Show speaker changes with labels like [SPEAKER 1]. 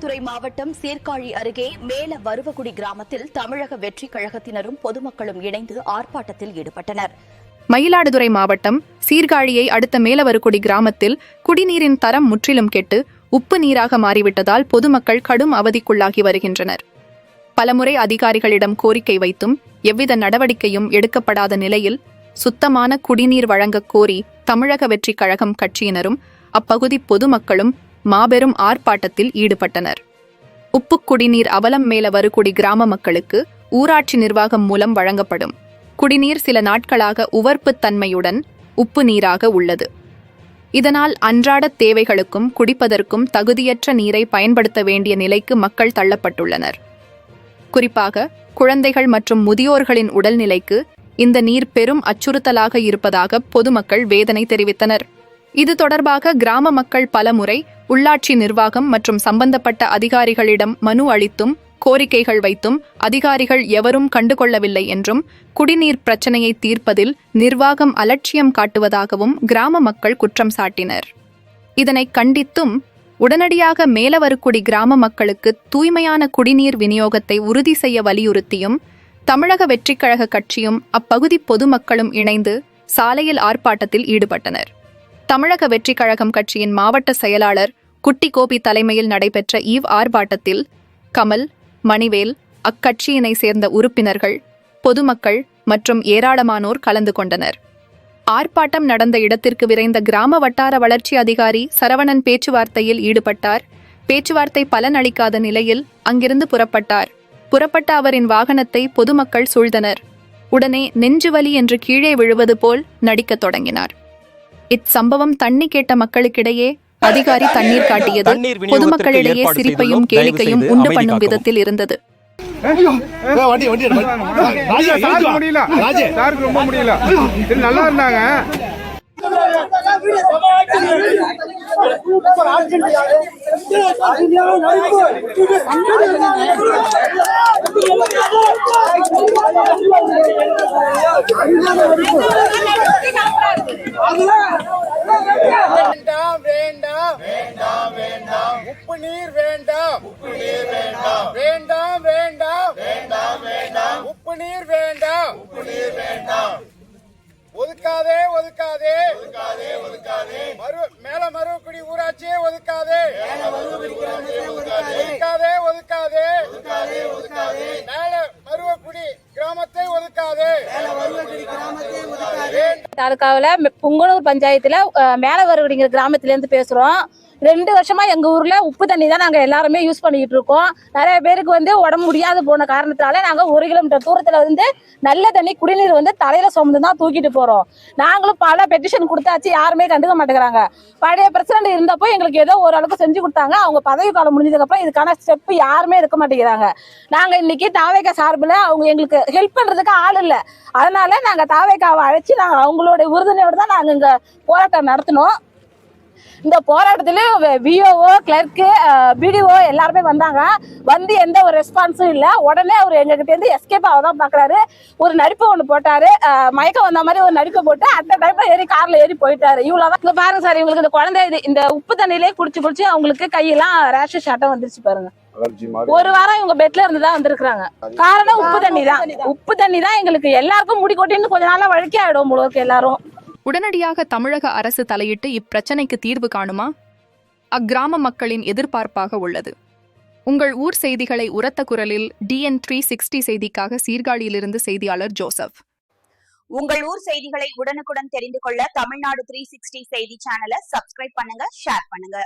[SPEAKER 1] மயிலாடுதுறை மாவட்டம் சீர்காழி அருகே மேல வருவகுடி கிராமத்தில் தமிழக வெற்றிக் கழகத்தினரும் பொதுமக்களும் இணைந்து ஆர்ப்பாட்டத்தில் ஈடுபட்டனர்.
[SPEAKER 2] மயிலாடுதுறை மாவட்டம் சீர்காழியை அடுத்த மேலவருக்குடி கிராமத்தில் குடிநீரின் தரம் முற்றிலும் கெட்டு உப்பு நீராக மாறிவிட்டதால் பொதுமக்கள் கடும் அவதிக்குள்ளாகி வருகின்றனர். பலமுறை அதிகாரிகளிடம் கோரிக்கை வைத்தும் எவ்வித நடவடிக்கையும் எடுக்கப்படாத நிலையில் சுத்தமான குடிநீர் வழங்கக் கோரி தமிழக வெற்றிக் கழகம் கட்சியினரும் அப்பகுதி பொதுமக்களும் மாபெரும் ஆர்ப்பாட்டத்தில் ஈடுபட்டனர். உப்பு குடிநீர் அவலம் மேலவருக்குடி கிராம மக்களுக்கு ஊராட்சி நிர்வாகம் மூலம் வழங்கப்படும். குடிநீர் சில நாட்களாக உவர்ப்புத் தன்மையுடன் உப்பு நீராக உள்ளது. இதனால் அன்றாட தேவைகளுக்கும் குடிப்பதற்கும் தகுதியற்ற நீரை பயன்படுத்த வேண்டிய நிலைக்கு மக்கள் தள்ளப்பட்டுள்ளனர். குறிப்பாக குழந்தைகள் மற்றும் முதியோர்களின் உடல்நிலைக்கு இந்த நீர் பெரும் அச்சுறுத்தலாக இருப்பதாக பொதுமக்கள் வேதனை தெரிவித்தனர். இது தொடர்பாக கிராம மக்கள் பலமுறை உள்ளாட்சி நிர்வாகம் மற்றும் சம்பந்தப்பட்ட அதிகாரிகளிடம் மனு அளித்தும் கோரிக்கைகள் வைத்தும் அதிகாரிகள் எவரும் கண்டுகொள்ளவில்லை என்றும் குடிநீர் பிரச்சனையை தீர்ப்பதில் நிர்வாகம் அலட்சியம் காட்டுவதாகவும் கிராம மக்கள் குற்றம் சாட்டினர். இதனை கண்டித்தும் உடனடியாக மேலவருக்குடி கிராம மக்களுக்கு தூய்மையான குடிநீர் விநியோகத்தை உறுதி செய்ய வலியுறுத்தியும் தமிழக வெற்றிக்கழக கட்சியும் அப்பகுதி பொதுமக்களும் இணைந்து சாலையில் ஆர்ப்பாட்டத்தில் ஈடுபட்டனர். தமிழக வெற்றிக் கழகம் கட்சியின் மாவட்ட செயலாளர் குட்டி கோபி தலைமையில் நடைபெற்ற ஈவ் ஆர்ப்பாட்டத்தில் கமல் மணிவேல் அக்கட்சியினை சேர்ந்த உறுப்பினர்கள் பொதுமக்கள் மற்றும் ஏராளமானோர் கலந்து கொண்டனர். ஆர்ப்பாட்டம் நடந்த இடத்திற்கு விரைந்த கிராம வட்டார வளர்ச்சி அதிகாரி சரவணன் பேச்சுவார்த்தையில் ஈடுபட்டார். பேச்சுவார்த்தை பலனளிக்காத நிலையில் அங்கிருந்து புறப்பட்டார். புறப்பட்ட அவரின் வாகனத்தை பொதுமக்கள் சூழ்ந்தனர். உடனே நெஞ்சுவலி என்று கீழே விழுவது போல் நடிக்கத் தொடங்கினார். இச்சம்பவம் தண்ணி கேட்ட மக்களுக்கிடையே அதிகாரி தண்ணீர் காட்டியது. பொதுமக்களிடையே சிரிப்பையும் கேளிக்கையும் உண்டு பண்ணும். விதத்தில் இருந்தது.
[SPEAKER 3] வண்டி ராஜே
[SPEAKER 4] உப்பு நீர் வேண்டாம். உப்பு நீர் வேண்டாம். வேண்டாம் வேண்டாம். வேண்டாம் வேண்டாம். உப்பு நீர் வேண்டாம். உப்பு நீர் வேண்டாம். ஒதுக்காதே ஒதுக்காதே. ஒதுக்காதே ஒதுக்காதே. மறு மேல மருவக்குடி ஊராட்சியே ஒதுக்காதே. ஒதுக்காதே. ஒதுக்காதே ஒதுக்காதே. ஒதுக்காதே மேல மருவக்குடி கிராமத்தை ஒதுக்காதே.
[SPEAKER 5] தாலுக்காவில் புங்கனூர் பஞ்சாயத்தில் மேலே வருவடிங்கிற கிராமத்துலேருந்து பேசுகிறோம் ரெண்டு வருஷமா எங்க ஊர்ல உப்பு தண்ணி தான் நாங்க எல்லாருமே யூஸ் பண்ணிக்கிட்டு இருக்கோம். நிறைய பேருக்கு வந்து உடம்பு முடியாது போன காரணத்தால நாங்க ஒரு கிலோமீட்டர் தூரத்துல வந்து நல்ல தண்ணி குடிநீர் வந்து தலையில சுமந்து தான் தூக்கிட்டு போறோம். நாங்களும் பல பெட்டிஷன் கொடுத்தாச்சு யாருமே கண்டுக்க மாட்டேங்கிறாங்க. பழைய பிரசிடண்ட் இருந்தப்போ எங்களுக்கு ஏதோ ஓரளவுக்கு செஞ்சு கொடுத்தாங்க. அவங்க பதவி காலம் முடிஞ்சதுக்கு அப்புறம் இதுக்கான ஸ்டெப் யாருமே எடுக்க மாட்டேங்கிறாங்க. நாங்க இன்னைக்கு தாவேக்கா சார்பில் அவங்க எங்களுக்கு ஹெல்ப் பண்றதுக்கு ஆள் இல்லை. அதனால நாங்க தாவேக்காவை அழைச்சி நாங்க அவங்களோட உறுதுணையோடு தான் நாங்க இங்க போராட்டம் நடத்தினோம். இந்த போராட்டத்துல விஓஓ கிளர்க்கு பிடிஓ எல்லாருமே வந்தாங்க. வந்து எந்த ஒரு ரெஸ்பான்ஸும் இல்லை. உடனே அவர் எங்ககிட்ட இருந்து எஸ்கேப் ஆக தான் பார்க்குறாரு ஒரு நடிப்பு ஒன்று போட்டாரு. மயக்கம் வந்த மாதிரி ஒரு நடிப்பை போட்டு அந்த டைம்ல ஏறி கார்ல ஏறி போயிட்டாரு. இவ்வளோதான் இங்க பாருங்க சார் இவங்களுக்கு இந்த குழந்தை இது இந்த உப்பு தண்ணியிலே குடிச்சு குடிச்சு அவங்களுக்கு கையெல்லாம் ரேஷஸ் ஷாட்டம் வந்துருச்சு பாருங்க. ஒரு வாரம் இவங்க பெட்ல இருந்து தான் வந்திருக்காங்க காரணம் உப்பு தண்ணி தான் உப்பு தண்ணி தான் எங்களுக்கு. எல்லாருக்கும் முடி கொட்டின்னு கொஞ்ச நாளா வழக்கே ஆயிடும் முழுவதுக்கு எல்லாரும்.
[SPEAKER 2] உடனடியாக தமிழக அரசு தலையிட்டு இப்பிரச்சனைக்கு தீர்வு காணுமா? அக்கிராம மக்களின் எதிர்பார்ப்பாக உள்ளது. உங்கள் ஊர் செய்திகளை உரத்த குரலில் டிஎன் த்ரீ சிக்ஸ்டி செய்திக்காக சீர்காழியிலிருந்து செய்தியாளர் ஜோசப்.
[SPEAKER 1] உங்கள் ஊர் செய்திகளை உடனுக்குடன் தெரிந்து கொள்ள தமிழ்நாடு த்ரீ சிக்ஸ்டி செய்தி சேனலை சப்ஸ்கிரைப் பண்ணுங்க ஷேர் பண்ணுங்க.